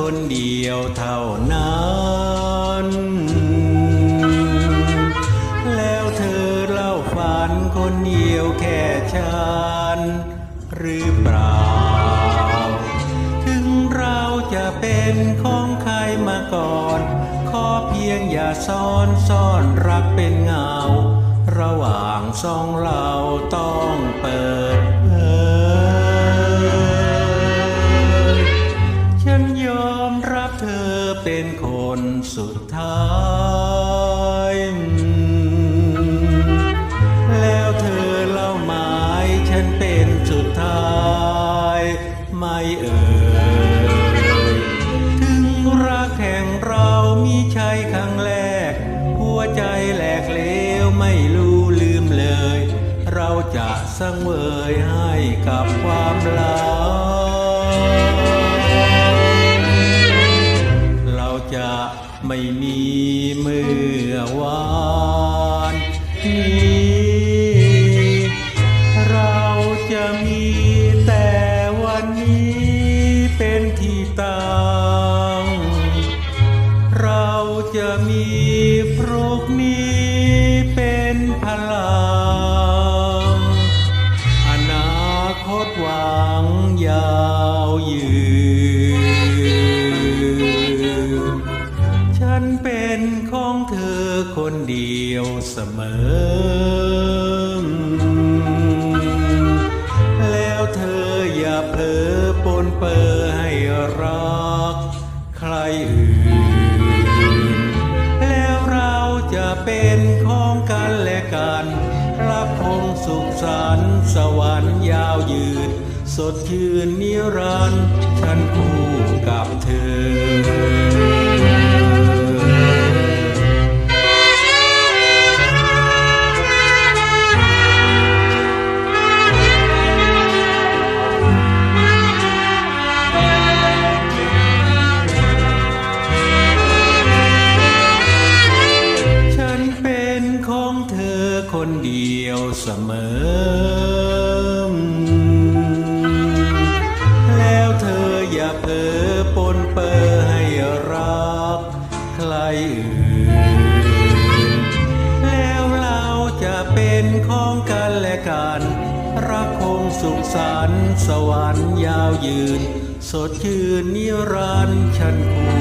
คนเดียวเท่านั้น แล้วเธอเล่าฝันคนเดียวแค่ฉันหรือเปล่า ถึงเราจะเป็นของใครมาก่อน ขอเพียงอย่าซ่อนซ่อนรักเป็นเงา ระหว่างสองเราต้องเปิด คนสุดท้ายแล้วเธอเล่าหมายฉันเป็นสุดท้ายไม่เอ่ยถึงรักแห่งเรามีชัยครั้งแรก หัวใจแหลกเลวไม่รู้ลืมเลย เราจะสังเวยให้กับความลับ จะมีพรุ่งนี้เป็นพลัง อนาคตหวังยาวยืน ฉันเป็นของเธอคนเดียวเสมอ แล้วเธออย่าเผลอปนเปอให้รัก ใครอื่น สวรรค์ยาวยืน สดชื่นนิรันดร์ฉันคู่กับเธอฉันเป็นของเธอคนเดียวเสมอ แล้วเราจะเป็นของกันและกันรักคงสุขสันต์สวรรค์ยาวยืน สดชื่นนิรันดร์ฉันคู